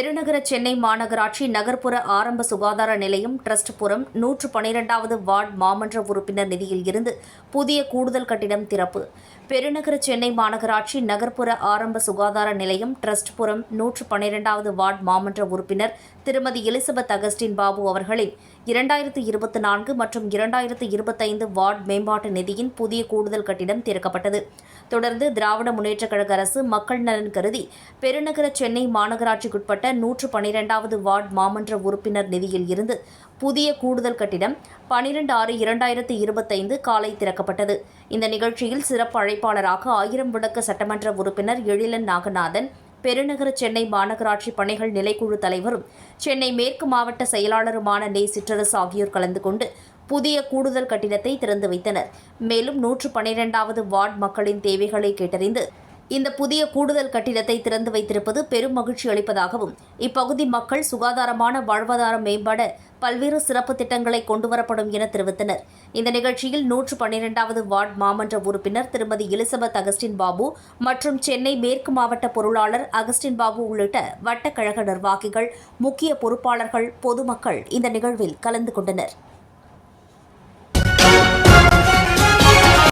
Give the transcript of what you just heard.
பெருநகர சென்னை மாநகராட்சி நகர்ப்புற ஆரம்ப சுகாதார நிலையம் ட்ரஸ்ட் புறம் நூற்று பனிரெண்டாவது வார்டு மாமன்ற உறுப்பினர் நிதியில் இருந்து புதிய கூடுதல் கட்டிடம் திறப்பு. பெருநகர சென்னை மாநகராட்சி நகர்ப்புற ஆரம்ப சுகாதார நிலையம் ட்ரஸ்ட் புறம் நூற்று பனிரெண்டாவது வார்டு மாமன்ற உறுப்பினர் திருமதி எலிசபெத் அகஸ்டின் பாபு அவர்களின் இரண்டாயிரத்து இருபத்தி நான்கு மற்றும் இரண்டாயிரத்து இருபத்தைந்து வார்டு மேம்பாட்டு நிதியின் புதிய கூடுதல் கட்டிடம் திறக்கப்பட்டது. தொடர்ந்து திராவிட முன்னேற்றக் கழக அரசு மக்கள் நலன் கருதி பெருநகர சென்னை மாநகராட்சிக்குட்பட்ட நூற்று பனிரெண்டாவது வார்டு மாமன்ற உறுப்பினர் நிதியில் இருந்து புதிய கூடுதல் கட்டிடம் பனிரெண்டு ஆறு இரண்டாயிரத்து இருபத்தைந்து காலை திறக்கப்பட்டது. இந்த நிகழ்ச்சியில் சிறப்பு அழைப்பாளராக ஆயிரம் விளக்க சட்டமன்ற உறுப்பினர் எழிலன் நாகநாதன் பெருநகர சென்னை மாநகராட்சி பணிகள் நிலைக்குழு தலைவரும் சென்னை மேற்கு மாவட்ட செயலாளருமான நே. சிற்றரசு ஆகியோர் கலந்து கொண்டு புதிய கூடுதல் கட்டிடத்தை திறந்து வைத்தனர். மேலும் நூற்று பனிரெண்டாவது வார்டு மக்களின் தேவைகளை கேட்டறிந்து இந்த புதிய கூடுதல் கட்டிடத்தை திறந்து வைத்திருப்பது பெரும் மகிழ்ச்சி அளிப்பதாகவும் இப்பகுதி மக்கள் சுகாதாரமான வாழ்வாதாரம் மேம்பட பல்வேறு சிறப்பு திட்டங்களை கொண்டுவரப்படும் என தெரிவித்தனர். இந்த நிகழ்ச்சியில் நூற்று பன்னிரெண்டாவது வார்டு மாமன்ற உறுப்பினர் திருமதி எலிசபெத் அகஸ்டின் பாபு மற்றும் சென்னை மேற்கு மாவட்ட பொருளாளர் அகஸ்டின் பாபு உள்ளிட்ட வட்டக்கழக நிர்வாகிகள் முக்கிய பொறுப்பாளர்கள் பொதுமக்கள் இந்த நிகழ்வில் கலந்து கொண்டனர்.